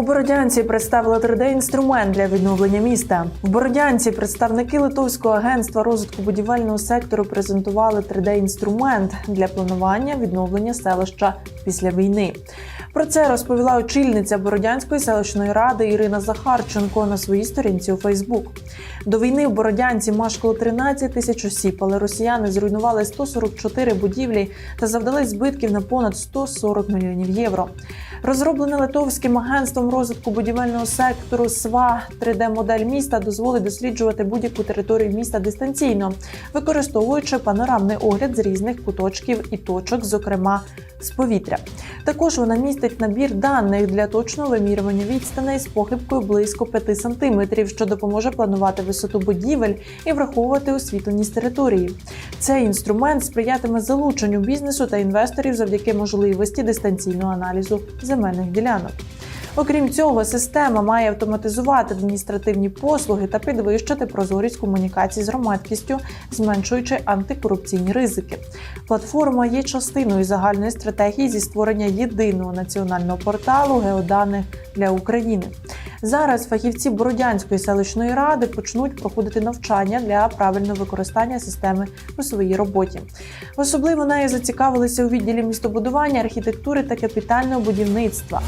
У Бородянці представили 3D-інструмент для відновлення міста. В Бородянці представники Литовського агентства розвитку будівельного сектору презентували 3D-інструмент для планування відновлення селища після війни. Про це розповіла очільниця Бородянської селищної ради Ірина Захарченко на своїй сторінці у Фейсбук. До війни в Бородянці мешкало 13 тисяч осіб, але росіяни зруйнували 144 будівлі та завдали збитків на понад 140 мільйонів євро. Розроблене литовським агентством розвитку будівельного сектору СВА 3D-модель міста дозволить досліджувати будь-яку територію міста дистанційно, використовуючи панорамний огляд з різних куточків і точок, зокрема з повітря. Також вона містить набір даних для точного вимірювання відстаней з похибкою близько 5 см, що допоможе планувати висоту будівель і враховувати освітленість території. Цей інструмент сприятиме залученню бізнесу та інвесторів завдяки можливості дистанційного аналізу земельних ділянок. Окрім цього, система має автоматизувати адміністративні послуги та підвищити прозорість комунікацій з громадськістю, зменшуючи антикорупційні ризики. Платформа є частиною загальної стратегії зі створення єдиного національного порталу геоданих для України. Зараз фахівці Бородянської селищної ради почнуть проходити навчання для правильного використання системи у своїй роботі. Особливо нею зацікавилися у відділі містобудування, архітектури та капітального будівництва.